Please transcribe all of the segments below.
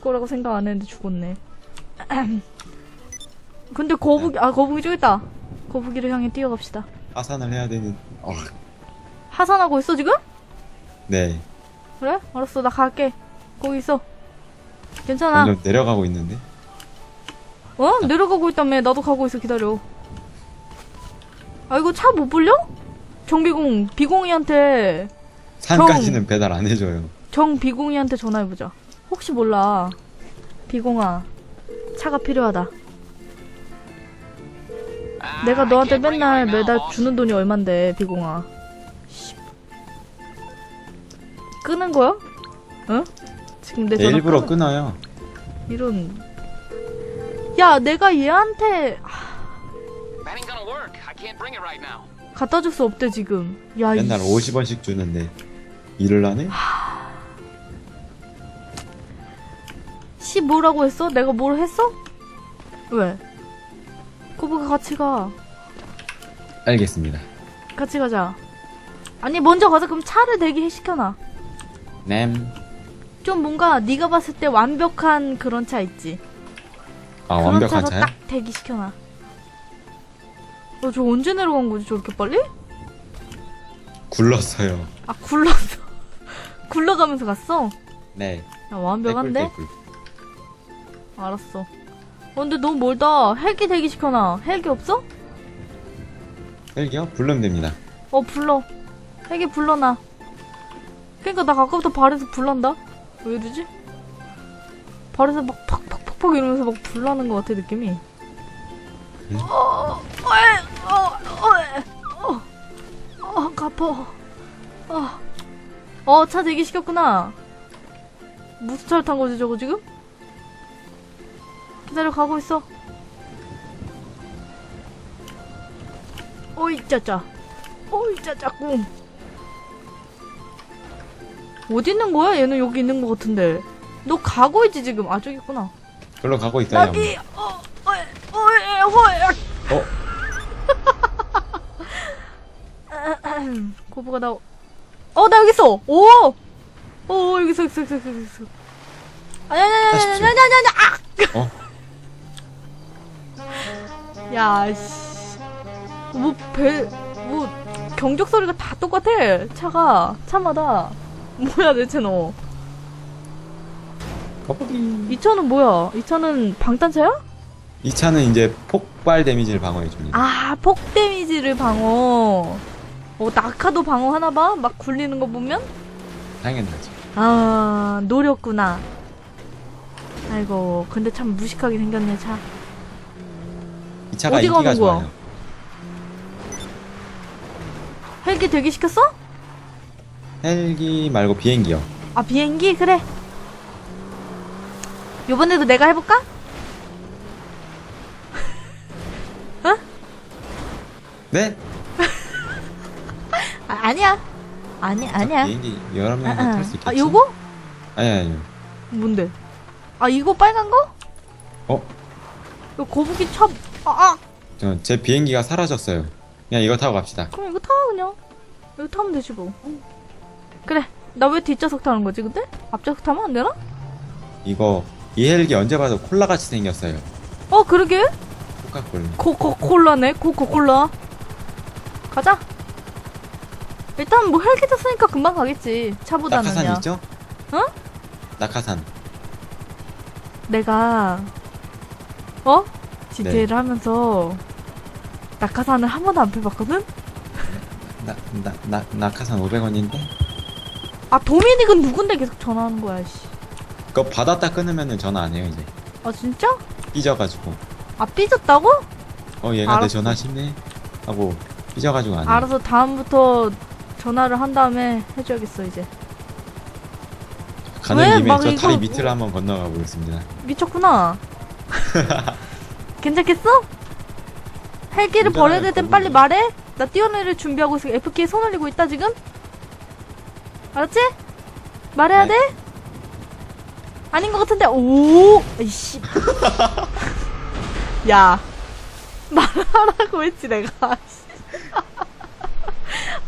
거라고 생각 안 했는데 죽었네. 근데 거북이, 아, 거북이 저기 있다. 거북이를 향해 뛰어갑시다. 하산을 해야 되는. 어, 하산하고 있어, 지금? 네. 그래? 알았어, 나 갈게. 거기 있어. 괜찮아. 점점 내려가고 있는데. 어? 내려가고 있다며. 나도 가고 있어. 기다려. 아, 이거 차 못 불려? 정비공, 비공이한테, 산까지는 배달 안 해줘요. 정비공이한테 전화해보자. 혹시 몰라. 비공아, 차가 필요하다. 내가 너한테 맨날 매달 주는 돈이 얼만데, 비공아. 씨. 끄는 거야? 응? 지금 내 네, 전화 일부러 끊어- 끊어요. 이런. 야, 내가 얘한테 That ain't gonna work. I can't bring it right now. 갖다 줄 수 없대, 지금. 야, 맨날 이 50원씩 주는데. 일을 하네? 씨 뭐라고 했어? 내가 뭘 했어? 왜? 거북이 같이 가. 알겠습니다. 같이 가자. 아니 먼저 가자. 그럼 차를 대기 시켜놔. 냄. 좀 뭔가 네가 봤을 때 완벽한 그런 차 있지. 아, 그런 완벽한 차로 차요? 딱 대기 시켜놔. 너 저 언제 내려간 거지 저렇게 빨리? 굴렀어요. 아 굴렀어. 굴러가면서 갔어? 네. 야, 완벽한데? 떼꿀, 떼꿀. 알았어. 어, 근데 너무 멀다. 헬기 대기시켜놔. 헬기 없어? 헬기요? 부르면 됩니다. 어 불러 헬기 불러놔 그니까 나 아까부터 발에서 불난다 왜 이러지? 발에서 막 팍팍팍팍 이러면서 막 불나는 것 같아 느낌이 응? 어, 어에, 어, 어에, 어, 어, 가퍼 어, 어, 차 대기시켰구나 무슨 차를 탄 거지 저거 지금? 기다려 가고 있어 어이 짜짜 어이 짜짜꿍 어디 있는 거야? 얘는 여기 있는 거 같은데 너 가고 있지 지금 아 저기 있구나 글로 가고 있다, 여기 어 어이 어이 어이 어? 고부가 나 어, 나 여기 있어! 오! 오, 여기 있어, 있어, 있어, 있어. 아니, 아니, 어? 아! 야, 씨. 뭐, 배, 뭐, 경적 소리가 다 똑같아. 차가, 차마다. 뭐야, 대체 너. 거북이. 이 차는 뭐야? 이 차는 방탄차야? 이 차는 이제 폭발 데미지를 방어해 줍니다. 아, 폭 데미지를 방어. 어, 낙하도 방어하나 봐? 막 굴리는 거 보면? 당연하죠. 아, 노렸구나. 아이고, 근데 참 무식하게 생겼네, 차. 이 차가 어디 인기가 가는 거야? 좋아요. 헬기 대기시켰어? 헬기 말고 비행기요. 아, 비행기? 그래. 요번에도 내가 해볼까? 네? 아, 아니야. 아니, 아니야. 비행기 여러 아, 명이 탈 수 있겠지? 아, 요거? 아니, 아니. 뭔데? 아, 이거 빨간 거? 어? 이거 거북이 차, 아, 아! 저, 제 비행기가 사라졌어요. 그냥 이거 타고 갑시다. 그럼 이거 타, 그냥. 이거 타면 되지, 뭐. 그래. 나 왜 뒷좌석 타는 거지, 근데? 앞좌석 타면 안 되나? 이거, 이 헬기 언제 봐도 콜라같이 생겼어요. 어, 그러게? 코카콜라. 코코콜라네 코코콜라 가자 일단 뭐 헬기 탔으니까 금방 가겠지 차보다는요 낙하산 있죠? 어? 낙하산. 내가 어? GTA를 네. 하면서 낙하산을 한 번도 안 펴봤거든? 나, 나, 나, 낙하산 500원인데? 아 도미닉은 누군데 계속 전화하는 거야 씨. 그거 받았다 끊으면은 전화 안 해요, 이제. 아 진짜? 삐져가지고. 아 삐졌다고? 어, 얘가 내 알았어. 전화 심네? 하고, 삐져가지고 안 해. 알아서 다음부터 전화를 한 다음에 해줘야겠어 이제 가는 왜? 김에 막 저 이거 다리 뭐- 밑을 한번 건너가 보겠습니다. 미쳤구나 괜찮겠어? 헬기를 버려야 될 땐. 빨리 말해 나 뛰어내릴 준비하고 있어 F키에 손 올리고 있다 지금 알았지? 말해야 네. 돼? 아닌 것 같은데 오 이씨 야 말하라고 했지 내가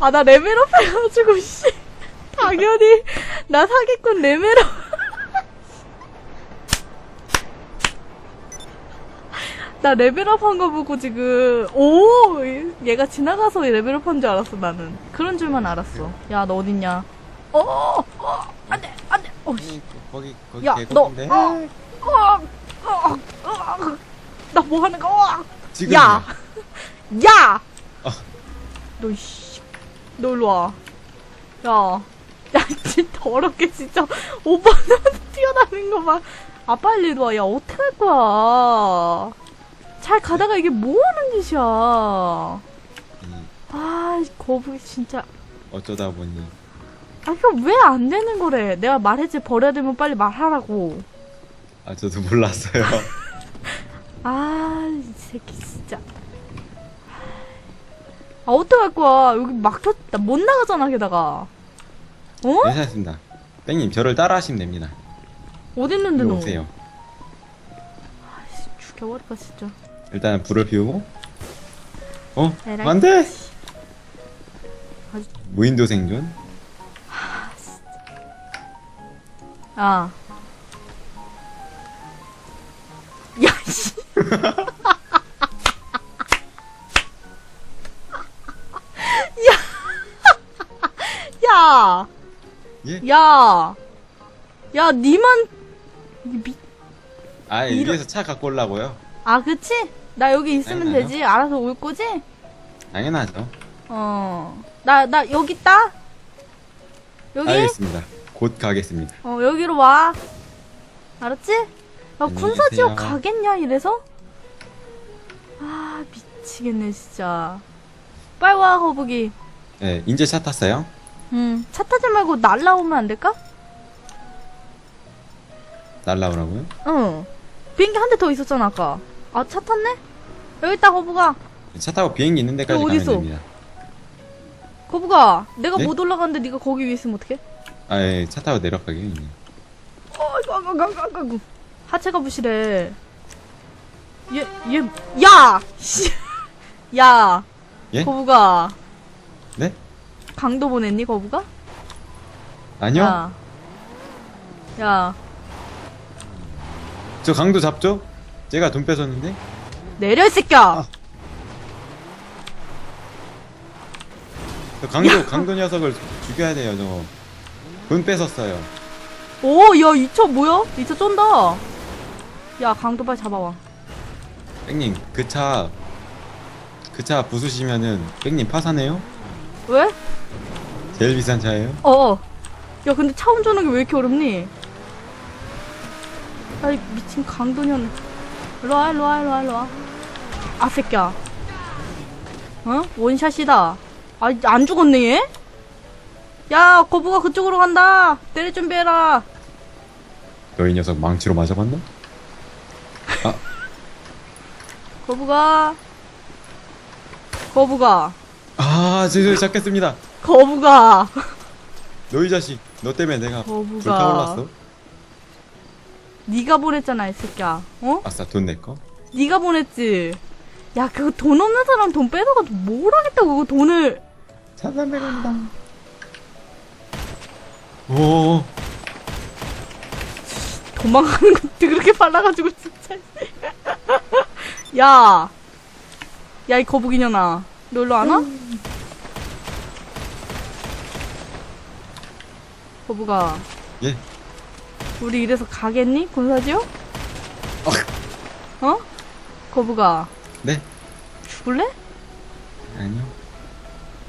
아 나 레벨업 해가지고 씨 당연히 나 사기꾼 레벨업 나 레벨업 한 거 보고 지금, 오! 얘가 지나가서 레벨업 한 줄 알았어, 나는. 그런 줄만 알았어. 야, 너 어딨냐? 어, 어, 어, 안 돼, 안 돼. 어, 씨. 형님, 거기 거기 야, 너, 계곡인데 어, 어, 어, 어, 나뭐 하는 거야? 지금 야! 야! 어. 너, 씨. 너 일로 와. 야. 야, 진짜 더럽게, 진짜. 오빠 나한테 튀어나오는 거 봐. 아, 빨리 이리 와. 야, 어떡할 거야. 잘 가다가 이게 뭐 하는 짓이야. 아, 이, 거북이 진짜. 어쩌다 보니 아, 이거 왜 안 되는 거래? 내가 말했지, 버려야 되면 빨리 말하라고. 아 저도 몰랐어요. 아, 이 새끼 진짜. 아, 어떡할 거야. 여기 막혔, 나못 나가잖아, 게다가. 어? 괜찮습니다. 뺑님 저를 따라하시면 됩니다. 어딨는데, 너? 오세요. 아이씨, 죽여버릴까, 진짜. 일단 불을 피우고 어? 에라이. 안돼! 아주- 무인도 생존? 야. 야, 씨. 야. 야. 예? 야. 야, 니만. 이 미... 아 이러- 위에서 차 갖고 오려고요? 아, 그치? 나 여기 있으면 당연하죠. 되지. 알아서 올 거지? 당연하죠. 어. 나, 나 여기 있다. 여기? 알겠습니다. 곧 가겠습니다. 어, 여기로 와. 알았지? 야, 안녕히 군사 지역 계세요. 가겠냐, 이래서? 아, 미치겠네, 진짜. 빨리 와, 거북이. 네, 이제 차 탔어요? 응. 차 타지 말고 날라오면 안 될까? 날라오라고요? 응. 비행기 한 대 더 있었잖아, 아까. 아, 차 탔네? 여기 있다, 거북아. 차 타고 비행기 있는 데까지 너 가면 어딨어? 됩니다. 거북아. 내가 네? 못 올라가는데 네가 거기 위에 있으면 어떡해? 아, 예, 차 타고 형님. 어, 이거, 이거, 이거. 하체가 부실해. 얘, 얘, 야! 씨. 야! 예? 거북아. 네? 강도 보냈니, 거북아? 아니요? 야. 야, 저 강도 잡죠? 제가 돈 뺏었는데? 내려, 이 새끼야! 아. 저 강도, 강도 녀석을 죽여야 돼요, 저. 돈 뺏었어요. 오, 야, 이 차 뭐야? 이차 쩐다. 야, 강도 빨리 잡아와. 뺑님, 그 차, 그 차 부수시면은, 뺑님 파산해요? 왜? 제일 비싼 차예요? 어. 야, 근데 차 운전하기 왜 이렇게 어렵니? 야, 이 미친 강도년. 일로와, 일로와, 일로와, 일로와. 아, 새끼야. 어? 원샷이다. 아, 안 죽었네, 얘? 야, 거부가 그쪽으로 간다. 때릴 준비해라. 너이 녀석 망치로 맞아봤나? 거부가. 거부가. 아, 저저 잡겠습니다. 거부가. 너이 자식, 너 때문에 내가 거부가. 불타올랐어. 네가 보냈잖아, 이 새끼야. 어? 아싸, 돈내 거. 네가 보냈지. 야, 그거 돈 없는 사람 돈 빼다가 뭘 하겠다고, 그거 돈을. 1,300원이다. 오, 도망가는 것도 그렇게 빨라가지고, 진짜. 야. 야, 이 거북이년아. 너 일로 안 와? 거북아. 예. 우리 이래서 가겠니? 군사지요? 어? 거북아. 네? 죽을래? 아니요.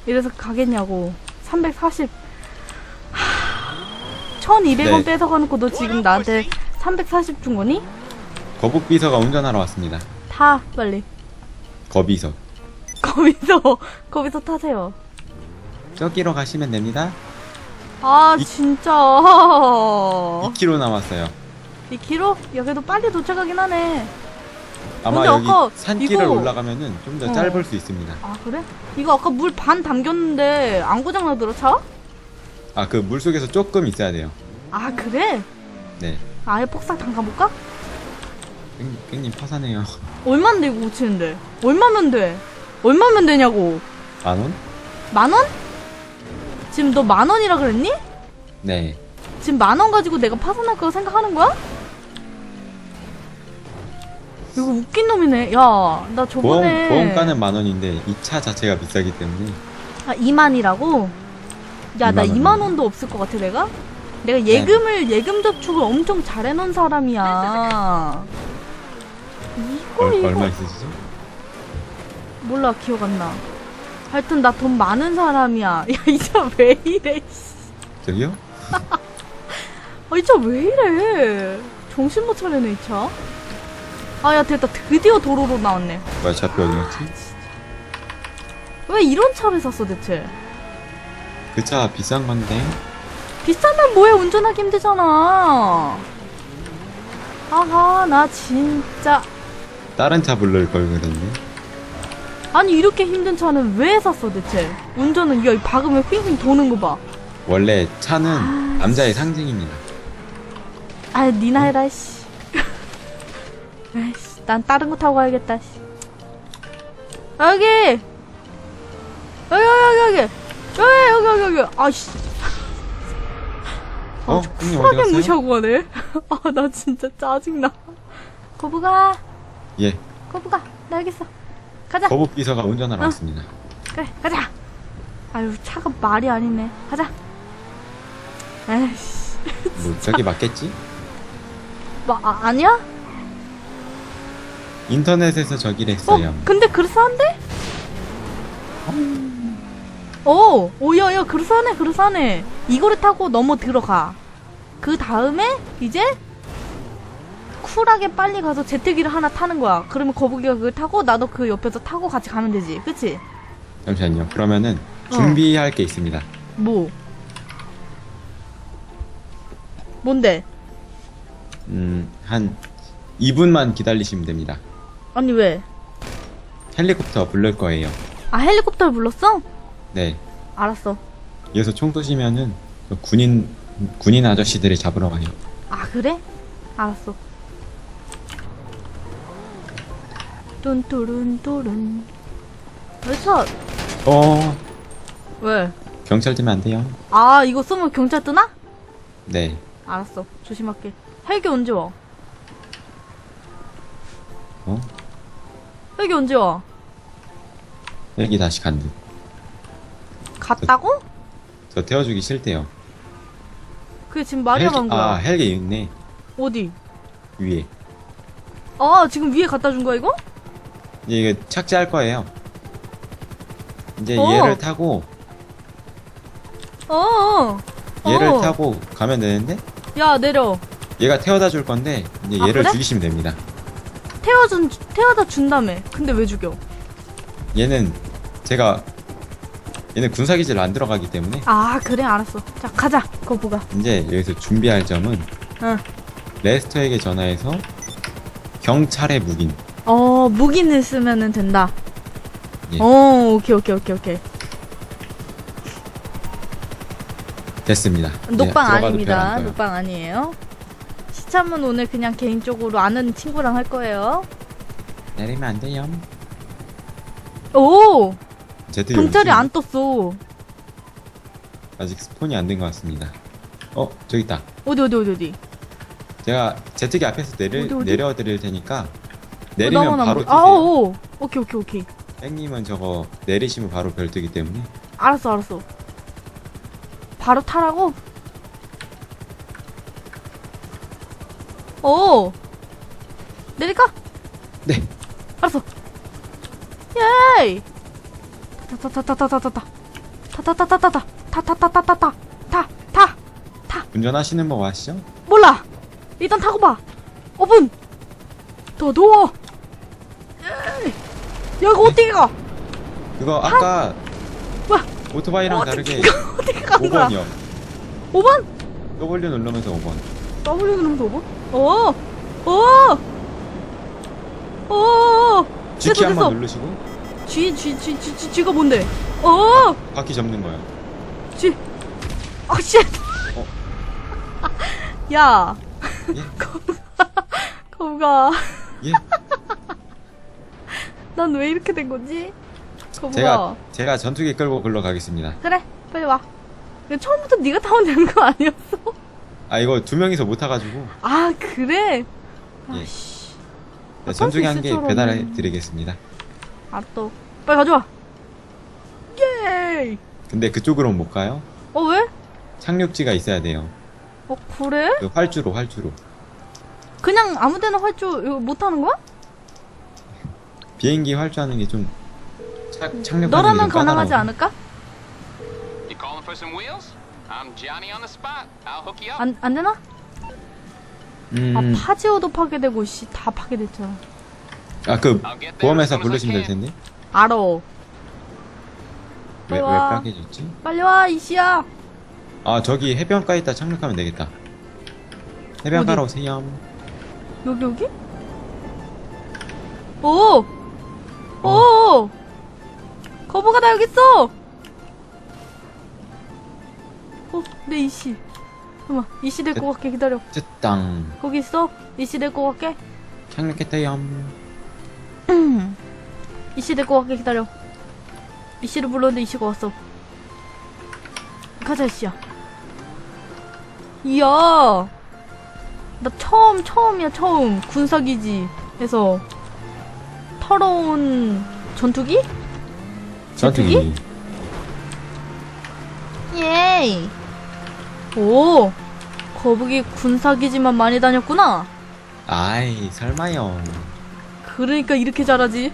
이래서 가겠냐고. 340. 하... 1200원 네. 뺏어가놓고 너 지금 나한테 340 준 거니? 거북 비서가 운전하러 왔습니다. 타, 빨리. 거비서. 거기서, 거기서 타세요. 저기로 가시면 됩니다. 아, 이- 진짜. 2km 남았어요. 2km? 야, 그래도 빨리 도착하긴 하네. 아마 근데 여기 아까 산길을 이거- 올라가면은 좀 더 어. 짧을 수 있습니다. 아, 그래? 이거 아까 물 반 담겼는데 안 고장나더라, 차? 아, 그 물 속에서 조금 있어야 돼요. 아, 그래? 네. 아예 폭삭 담가볼까? 뺑- 뺑님 파산해요. 얼만데, 이거 고치는데? 얼마면 돼? 얼마면 되냐고. 만 원? 만 원? 지금 너 만 원이라 그랬니? 네. 지금 만 원 가지고 내가 파산할 거 생각하는 거야? 이거 웃긴 놈이네. 야, 나 보험, 저번에. 보험가는 만 원인데 이 차 자체가 비싸기 때문에 아, 2만이라고? 야, 나 2만 2만 원도 없을 것 같아, 내가? 내가 예금을, 예금 저축을 엄청 잘 해 놓은 사람이야. 이거, 얼, 이거. 얼마 있으시죠? 몰라, 기억 안 나. 하여튼 나 돈 많은 사람이야. 야, 이 차 왜 이래, 씨. 저기요? 아, 이 차 왜 이래? 정신 못 차리네, 이 차. 아, 야, 됐다. 드디어 도로로 나왔네. 뭐야 차표 어디 갔지? 왜 이런 차를 샀어, 대체? 그 차 비싼 건데 비싸면 뭐해, 운전하기 힘들잖아. 아하, 나 진짜. 다른 차 부를 걸 그랬네 아니, 이렇게 힘든 차는 왜 샀어, 대체? 운전은, 야, 이 박으면 휙휙 도는 거 봐. 원래 차는 아, 남자의 상징입니다 아, 니나 해라, 씨. 아이씨, 난 다른 거 타고 가야겠다, 씨. 여기! 여기, 여기, 여기, 여기! 여기, 여기, 여기, 여기! 아씨. 어? 형님 어디 쿨하게 갔어요? 무시하고 가네. 아, 나 진짜 짜증나. 거북아, 예 거북아, 나 여기 있어. 가자. 거북 비서가 운전하러 어. 왔습니다 그래, 가자. 아유, 차가 말이 아니네. 가자. 에이씨. 뭐 저기 맞겠지? 뭐, 아, 아니야? 인터넷에서 저기를 어, 했어요 근데 그럴싸한데? 오, 오야, 야, 그럴싸하네, 그럴싸하네. 이거를 타고 넘어 들어가. 그 다음에, 이제, 쿨하게 빨리 가서 제트기를 하나 타는 거야. 그러면 거북이가 그걸 타고, 나도 그 옆에서 타고 같이 가면 되지. 그치? 잠시만요 그러면은 어. 준비할 게 있습니다 뭐? 뭔데? 음 한 2분만 기다리시면 됩니다 아니, 왜? 헬리콥터 부를 거예요 아, 헬리콥터를 불렀어? 네 알았어. 여기서 총 쏘시면은 그 군인 군인 아저씨들이 잡으러 가요 아, 그래? 알았어. 뚠뚜룬뚜룬. 왜차 어 왜? 경찰 되면 안 돼요 아, 이거 쏘면 경찰 뜨나? 네 알았어. 조심할게. 헬기 언제 와? 어? 헬기 언제 와? 헬기 다시 간대 갔다고? 저 태워주기 싫대요 그게 지금 말이야 만 거야. 아 헬기 있네 어디? 위에 아, 지금 위에 갖다 준 거야, 이거? 이제 이거 착지할 거예요 이제 어. 얘를 타고 어, 어. 얘를 어. 타고 가면 되는데 야, 내려. 얘가 태워다 줄 건데 이제 아, 얘를 그래? 죽이시면 됩니다 태워준, 태워다 준다며. 근데 왜 죽여? 얘는 제가 얘는 군사기지를 안 들어가기 때문에 아, 그래, 알았어. 자, 가자. 거보가. 이제 여기서 준비할 점은 응. 레스터에게 전화해서 경찰의 묵인 어, 무기는 쓰면은 된다. 예. 어, 오케이, 오케이, 오케이, 오케이. 됐습니다. 이제 녹방 들어가도 별안 아닙니다. 떠요. 녹방 아니에요. 시참은 오늘 그냥 개인적으로 아는 친구랑 할 거예요. 내리면 안 돼요. 오! 제트 경찰이 안 떴어. 아직 스폰이 안 된 것 같습니다. 어 저기 있다. 어디, 어디, 어디, 어디. 제가 제트기 앞에서 내려 어디, 어디? 내려 드릴 테니까 어, 내리면 나만 안 바로 보여. 뛰세요. 아, 오, 오케이, 오케이, 오케이. 땡님은 저거 내리시면 바로 별 뜨기 때문에 알았어, 알았어. 바로 타라고? 오! 내릴까? 네 알았어. 예이! 타타타타타타타타. 타타타타타타. 타타타타타타. 타, 타. 운전하시는 법 아시죠? 몰라! 일단 타고 봐! 5분! 더 더워! 이거 어떻게 가? 그거 아까 뭐야? 오토바이랑 다르게 어떻게 가는 거야? 5번이요. 5번? W 누르면서 5번. W 누르면서 5번? 어! 어! 어! G키 됐어, 됐어. 한번 누르시고 G, G, G, G, G, G가 뭔데? 어! 바퀴 접는 거예요. G. 아, 씨! 어. 야, 예? 거북아. 예? 난 왜 이렇게 된 거지? 거북아. 제가 제가 전투기 끌고 글러 가겠습니다. 그래, 빨리 와. 이거 처음부터 네가 타면 되는 거 아니었어? 아 이거 두 명이서 못 타가지고 아, 그래? 예. 아씨. 네, 전투기 한 개 있을 줄 배달해. 드리겠습니다. 아, 또. 빨리 가져와. 예이! 근데 그쪽으로는 못 가요. 어, 왜? 착륙지가 있어야 돼요. 어, 그래? 그 활주로 활주로. 그냥 아무 데나 활주 이거 못 하는 거야? 비행기 활주하는 게 좀 착륙하는 게 너라면 좀 가능하지. 않을까? 안, 안 되나? 음, 아, 파지오도 파괴되고, 씨, 다 파괴됐잖아. 아그 보험회사 부르시면 될. 텐데. 알아. 왜왜 와. 빨개졌지? 빨리 와, 이씨야. 아 저기 해변가에 있다 착륙하면 되겠다. 해변가로 오세요. 여기, 여기? 오! 오! 거북아, 나 여기 있어! 어, 내 이씨. 잠깐만, 이씨 데리고 갈게, 기다려. 쯔땅 거기 있어? 이씨 데리고 갈게. 착륙했대요. 이씨 데리고 갈게, 기다려. 이씨를 불렀는데 이씨가 왔어. 가자, 이씨야. 이야! 나 처음, 처음이야, 처음. 군사기지에서 털어온 전투기? 전투기. 예이! 오! 거북이 군사기지만 많이 다녔구나? 아이 설마요. 그러니까 이렇게 잘하지.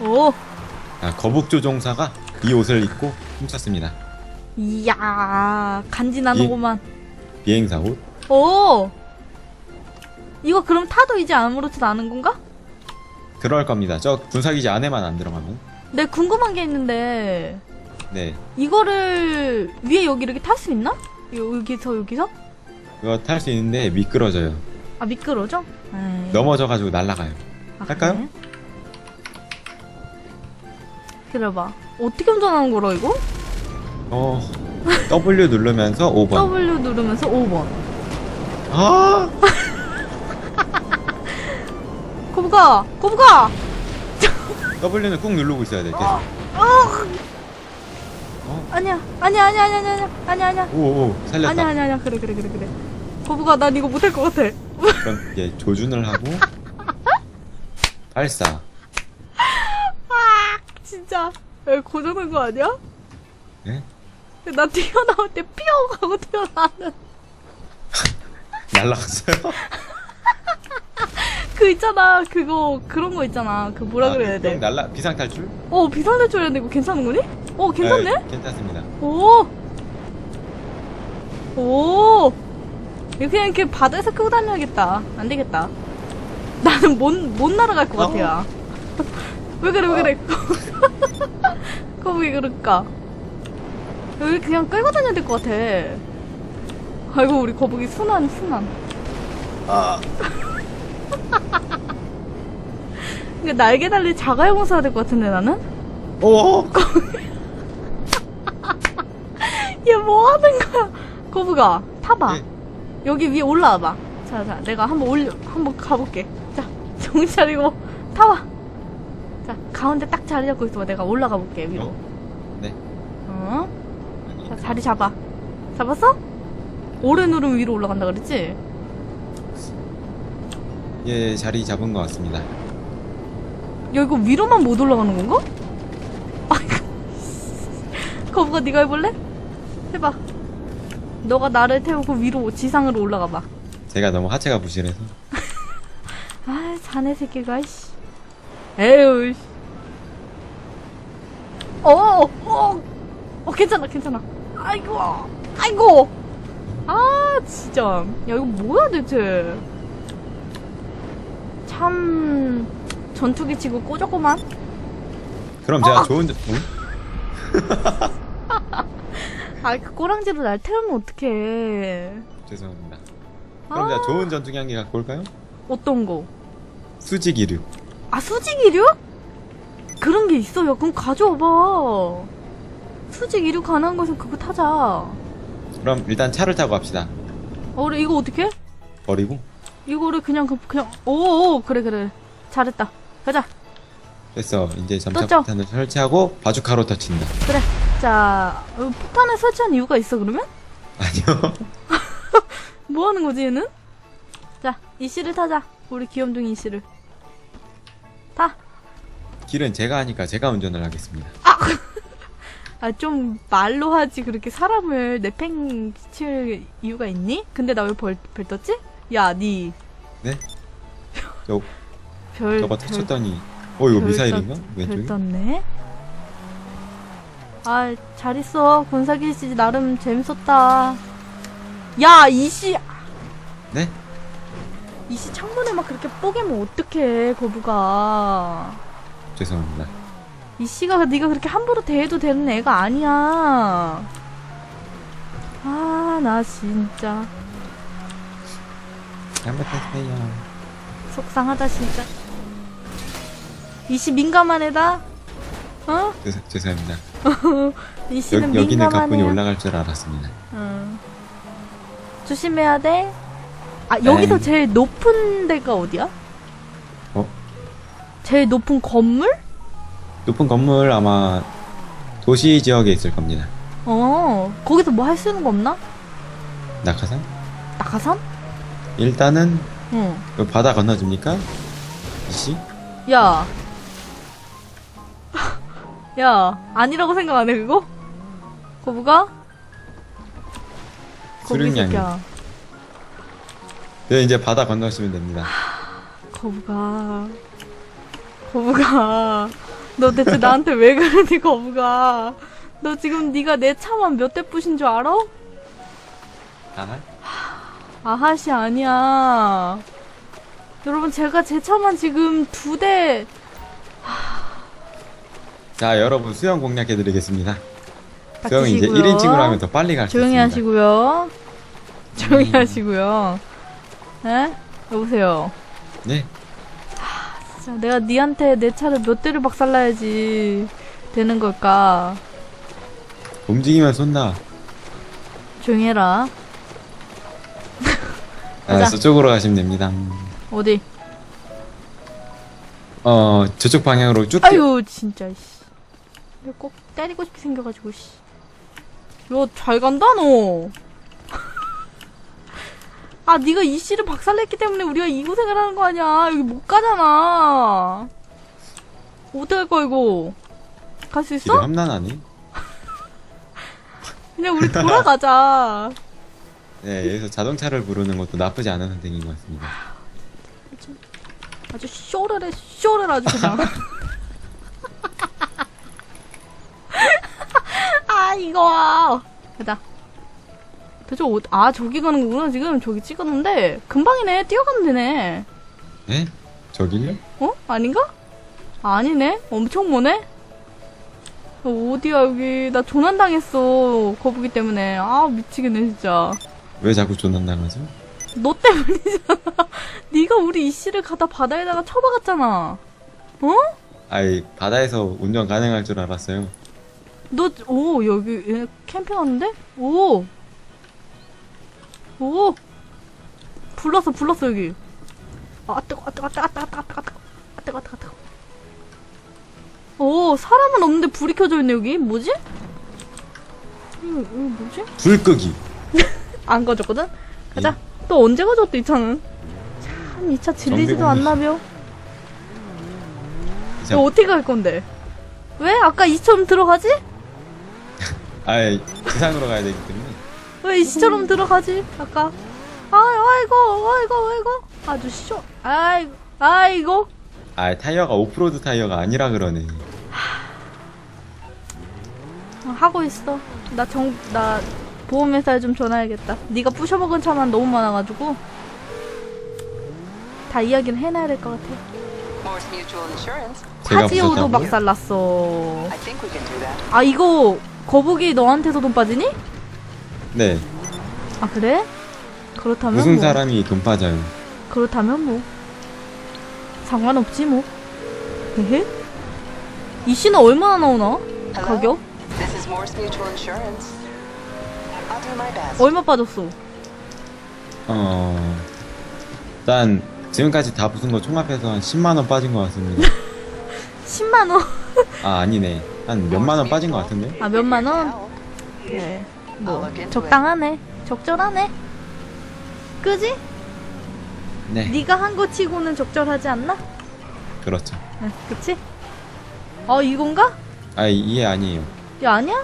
오! 아, 거북 조종사가 이 옷을 입고 훔쳤습니다. 이야, 간지나는구만. 비행사 옷. 오! 이거 그럼 타도 이제 아무렇지도 않은 건가? 그럴 겁니다. 저 군사기지 안에만 안 들어가면. 내 궁금한 게 있는데, 네. 이거를 위에 여기 이렇게 탈 수 있나? 요- 여기서, 여기서? 그거 탈 수 있는데 미끄러져요. 아, 미끄러져? 에이. 넘어져가지고 날아가요. 아, 할까요? 그래? 기다려봐. 어떻게 운전하는 거라, 이거? 어. W 누르면서 5번. W 누르면서 5번. 아! 거북아! 거북아! W는 꾹 누르고 있어야 돼. 계속. 아! 어? 아니야, 아니야, 아니야, 아니야, 아니야, 아니야, 아니야. 오, 오, 살렸다. 아니야, 아니야, 아니야. 그래, 그래, 그래, 그래. 거북아, 난 이거 못할 것 같아. 그럼 이제 조준을 하고 발사. 진짜. 야, 고장난 거 아니야? 예? 나 튀어나올 때 삐용 하고 튀어나오는 날라갔어요? 그 있잖아. 그거, 그런 거 있잖아. 그 뭐라 아, 그래야 돼. 날라 비상 탈출? 어, 비상대출했는데 이거 괜찮은 거니? 어, 괜찮네? 네, 괜찮습니다. 오! 오! 이거 그냥 이렇게 바다에서 끄고 다녀야겠다. 안 되겠다. 나는 못, 못 날아갈 것 같아, 야. 왜 그래, 왜 그래. 그거 왜 그럴까? 여기 그냥 끌고 다녀야 될 것 같아. 아이고, 우리 거북이 순한, 순한. 아, 근데 날개 달린 자가용 사야 될 것 같은데, 나는? 오, 얘뭐 하는 거야? 거북아, 타봐. 예. 여기 위에 올라와봐. 자, 자, 내가 한번 올려, 한번 가볼게. 자, 정신 차리고, 타봐. 자, 가운데 딱 자리 잡고 있어봐. 내가 올라가 볼게, 위로. 네. 어? 자, 자리 잡아. 잡았어? 오래 누르면 위로 올라간다 그랬지? 예, 자리 잡은 것 같습니다. 야, 이거 위로만 못 올라가는 건가? 아이고. 거북아, 네가 해볼래? 해봐. 너가 나를 태우고 위로, 지상으로 올라가 봐. 제가 너무 하체가 부실해서. 아, 자네 새끼가, 씨. 에휴, 씨. 어, 어, 어, 괜찮아, 괜찮아. 아이고, 아이고. 아, 진짜. 야, 이거 뭐야, 대체. 참, 전투기 치고 꼬졌구만. 그럼 제가 어. 좋은, 점- 응? 아, 그 꼬랑지로 날 태우면 어떡해. 죄송합니다. 그럼 아. 제가 좋은 전투기 한 개 갖고 올까요? 어떤 거? 수직 이륙. 아, 수직 이륙? 그런 게 있어요. 그럼 가져와봐. 수직 이륙 가능한 것은 그거 타자. 그럼 일단 차를 타고 갑시다. 어, 그래, 이거 어떻게? 버리고. 이거를 그냥, 그- 그냥, 오, 오, 그래, 그래. 잘했다. 가자. 됐어. 이제 떴죠? 점착폭탄을 설치하고 바주카로 터친다. 그래. 자, 어, 폭탄을 설치한 이유가 있어, 그러면? 아니요. 뭐 하는 거지, 얘는? 자, 이씨를 타자. 우리 귀염둥이 이씨를. 타. 길은 제가 하니까 제가 운전을 하겠습니다. 아, 좀 말로 하지. 그렇게 사람을 내팽칠 이유가 있니? 근데 나 왜 벌, 별 떴지? 야, 니. 네? 저 별. 저거 별- 터쳤더니 어 이거 별 미사일인가? 떴- 왼쪽이? 별 떴네. 아, 잘 있어. 군사기 씨 나름 재밌었다. 야, 이씨. 네? 이씨 창문에 막 그렇게 뽀개면 어떡해, 거부가. 죄송합니다. 이씨가 네가 그렇게 함부로 대해도 되는 애가 아니야. 아, 나 진짜. 잘못했어요. 속상하다, 진짜. 이씨 민감한 애다? 어? 죄송, 죄송합니다. 이 씨는 여, 여기는 민감한 가뿐히 애야. 올라갈 줄 알았습니다. 응. 조심해야 돼. 아, 여기서 에이. 제일 높은 데가 어디야? 어? 제일 높은 건물? 높은 건물 아마 도시 지역에 있을 겁니다. 어, 거기서 뭐 할 수 있는 거 없나? 낙하산? 낙하산? 일단은 응. 그 바다 건너줍니까? 이씨? 야. 야, 아니라고 생각 안 해, 그거? 거부가? 거북이 수륙량이. 새끼야. 네, 이제 바다 건너시면 됩니다. 거부가. 거부가. 너 대체 나한테 왜 그러니, 거부가. 너 지금 네가 내 차만 몇 대 부신 줄 알아? 아? 아하씨 아니야. 여러분 제가 제 차만 지금 두 대. 자, 여러분 수영 공략해드리겠습니다. 수영은 이제 닥치시고요. 1인칭으로 하면 더 빨리 갈 수 조용히 있습니다. 하시고요. 조용히 음. 하시고요. 에? 여보세요. 네, 진짜 내가 니한테 내 차를 몇 대를 박살나야지 되는 걸까? 움직이면 쏜다. 조용히 해라. 아. 저쪽으로 가시면 됩니다. 어디? 어, 저쪽 방향으로 쭉. 아유 진짜 씨. 이거 꼭 때리고 싶게 생겨가지고 씨. 야잘 간다 너. 아 네가 이 씨를 박살냈기 때문에 우리가 이 고생을 하는 거 아니야. 여기 못 가잖아. 어떡할 거야 이거. 갈 수 있어? 험난하니? 그냥 우리 돌아가자. 네, 여기서 자동차를 부르는 것도 나쁘지 않은 선택인 것 같습니다. 아주 쇼를 해 쇼를 아주 그냥. 아 이거. 가자. 대체 어, 아 저기 가는 거구나 지금 저기 찍었는데 금방이네 뛰어가면 되네. 네? 저길요? 어? 아닌가? 아니네. 엄청 머네. 어, 어디야 여기 나 조난당했어 거북이 때문에 아 미치겠네 진짜 왜 자꾸 조난당하죠? 너 때문이잖아 네가 우리 이씨를 갖다 바다에다가 쳐박았잖아 어? 아이, 바다에서 운전 가능할 줄 알았어요. 너, 오, 여기, 얘 캠핑 왔는데? 오! 오! 불렀어, 불렀어, 여기. 아, 뜨거, 아, 뜨거, 아, 뜨거, 아, 뜨거, 아, 뜨거, 아, 뜨거, 아, 뜨거, 아, 뜨거, 아, 뜨거. 오, 사람은 없는데 불이 켜져 있네, 여기. 뭐지? 이거, 이거 뭐지? 불 끄기. 안 가졌거든? 가자. 또 언제 가졌대, 이 차는? 참, 이 차 질리지도. 않나벼. 자, 너 어떻게 갈 건데? 왜? 아까 이처럼 들어가지? 아이, 지상으로 가야 되기 때문에. 왜 이씨처럼 들어가지? 아까. 아, 아이고, 아이고, 아이고. 아주 쇼. 아이고, 아이고. 아, 타이어가 오프로드 타이어가 아니라 그러네. 어, 하고 있어. 나 정, 나 보험회사에 좀 전화해야겠다. 네가 부셔먹은 차만 너무 많아가지고. 다 이야기는 해놔야 될 것 같아. Morse Mutual Insurance. 제가 타지오도 부셨다고요? 박살났어. I think we can do that. 아, 이거, 거북이 너한테서 돈 빠지니? 네, 아, 그래? 그렇다면 무슨 뭐. 사람이 돈 빠져요. 그렇다면 뭐 상관없지 뭐 헤헤 이 씨는 얼마나 나오나? 가격 This is Morse Mutual Insurance. 얼마 빠졌어 어, 일단, 지금까지 다 부순 거 총합해서 한 10만 원 빠진 것 같습니다. 10만 원 아, 아니네. 한 몇만 원 빠진 것 같은데? 아 몇만 원 네. I'll 뭐. 적당하네 적절하네 그지 네. 네가 한 거 치고는 적절하지 않나? 그렇죠. 응, 그치? 어 이건가? 아 이해 아니에요. 야 아니야?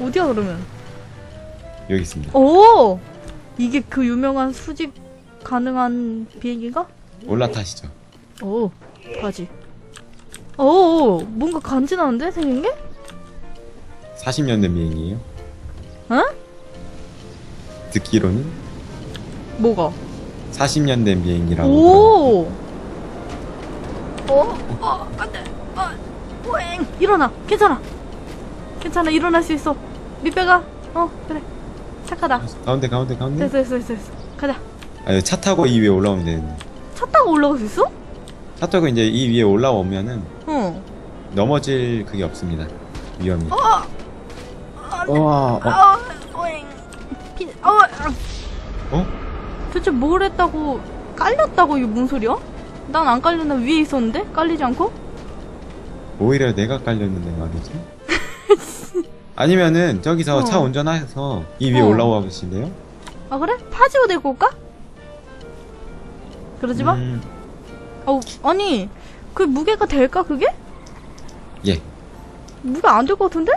어디야 그러면? 여기 있습니다. 오! 이게 그 유명한 수직 가능한 비행기인가? 올라타시죠. 오, 가지. 오, 뭔가 간지나는데 생긴 게? 40년 된 비행이에요. 어? 듣기로는 뭐가? 40년 된 비행기라고. 오! 어, 어, 안 돼. 어, 오행! 일어나! 괜찮아! 괜찮아, 일어날 수 있어. 밑배가, 어, 그래. 착하다. 가운데 가운데 가운데. 됐어, 됐어, 됐어, 됐어. 가자. 아, 차 타고 이 위에 올라오면 되는데. 차 타고 올라갈 수 있어? 차 타고 이제 이 위에 올라오면은 응. 넘어질 그게 없습니다. 위험이. 어, 와, 어, 어, 오행. 피, 어, 아. 어? 대체 뭘 했다고, 깔렸다고, 이게 뭔 소리야? 난 안 깔렸나 위에 있었는데? 깔리지 않고? 오히려 내가 깔렸는데 말이지. 아니면은 저기서 어. 차 운전해서 이 위에 어. 올라와 보실래요? 아, 그래? 파지오 데리고 올까? 그러지 마? 음, 어, 아니, 그 무게가 될까, 그게? 예. 무게 안 될 것 같은데?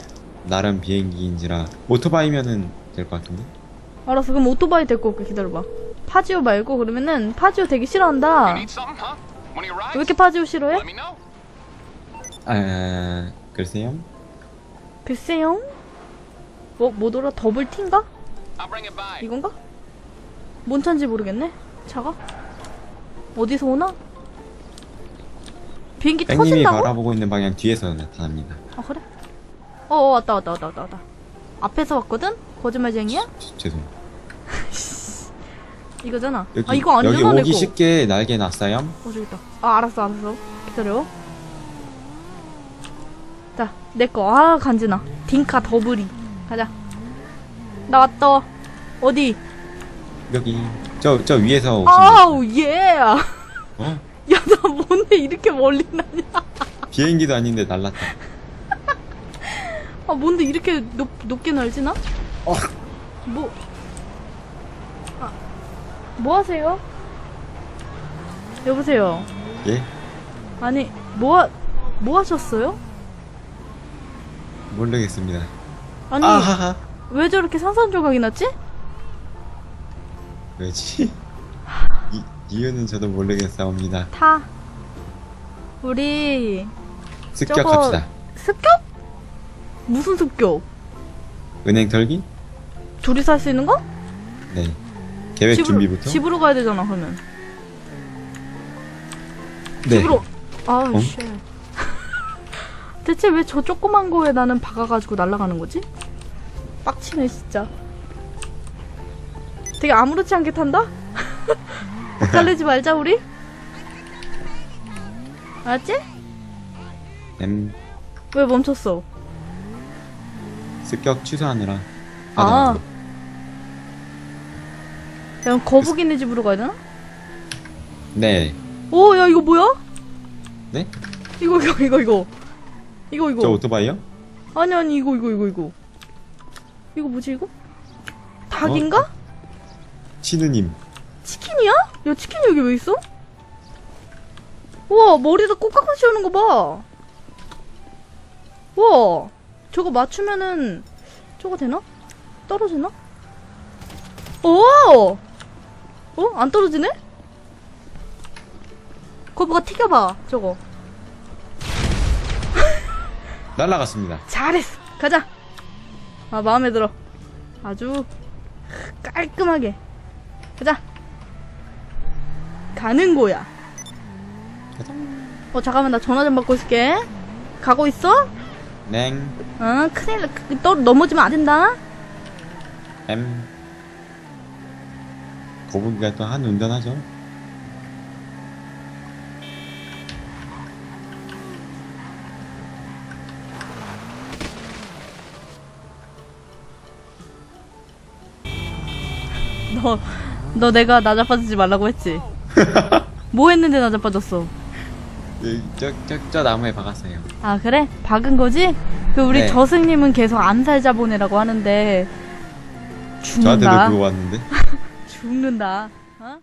나름 비행기인지라 오토바이면은 될 것 같은데. 알았어, 그럼 오토바이 데리고 올게, 기다려봐. 파지오 말고, 그러면은, 파지오 되게 싫어한다. 왜? 이렇게 파지오 싫어해? 아, 글쎄요. 글쎄요? 뭐, 뭐더라? 더블 티인가? It by. 이건가? 뭔 차인지 모르겠네. 차가? 어디서 오나? 비행기 뺑님이 터진다고? 바라보고 있는 방향 뒤에서 나타납니다. 아 그래? 어, 어 왔다 왔다 왔다 왔다 왔다. 앞에서 왔거든? 거짓말쟁이야? 지- 죄송. 이거잖아. 여기 아 이거 여기 아니잖아 내 오기 거. 쉽게 날개 놨어요. 어 저기 있다. 아 알았어 알았어. 기다려. 자, 내 거. 아 간지나. 딩카 더블이. 가자. 나 왔다. 어디? 여기 저 저 위에서 아우 예. 야 어? 나 뭔데 이렇게 멀리 나냐? 비행기도 아닌데 날랐다. 아 뭔데 이렇게 높 높게 날지나? 어. 뭐? 아, 뭐 하세요? 여보세요. 예? 아니 뭐 하, 뭐 하셨어요? 모르겠습니다. 아니 아하하. 왜 저렇게 산산 조각이 났지? 왜지? 이, 이유는 저도 모르겠사옵니다. 타. 우리 습격합시다. 습격? 무슨 습격? 은행 털기? 둘이 살 수 있는 거? 네. 계획 집으로, 준비부터? 집으로 가야 되잖아 그러면. 네. 집으로. 아우 어? 쉣. 대체 왜 저 조그만 거에 나는 박아가지고 날아가는 거지? 빡치네 진짜. 되게 아무렇지 않게 탄다? 헷갈리지 말자 우리. 알았지? 엠 왜 멈췄어? 습격 취소하느라. 아. 야, 그럼 거북이네 집으로 가야 되나? 네. 오, 야 이거 뭐야? 네? 이거 이거 이거 이거 이거 이거. 저 오토바이요? 아니 아니 이거 이거 이거 이거. 이거 뭐지 이거? 닭인가? 어? 치느님. 치킨이야? 야 치킨이 여기 왜 있어? 우와 머리에다 꽃가끔 씌우는 거 봐. 우와 저거 맞추면은 저거 되나? 떨어지나? 오! 어? 안 떨어지네? 그거 뭐가 튀겨봐 저거. 날라갔습니다. 잘했어. 가자. 아 마음에 들어. 아주 깔끔하게. 가자. 가는 거야. 어 잠깐만 나 전화 좀 받고 있을게. 가고 있어? 냉. 어 큰일 나. 그, 또 넘어지면 안 된다. 엠. 거북이가 또 한 운전하죠. 너 너 내가 나 자빠지지 말라고 했지. 뭐 했는데 나 자빠졌어? 여기 저, 저, 저 나무에 박았어요. 아 그래? 박은 거지? 그 우리 네. 저승님은 계속 암살자 보내라고 하는데 저한테도 죽는다. 그거 왔는데. 죽는다. 어?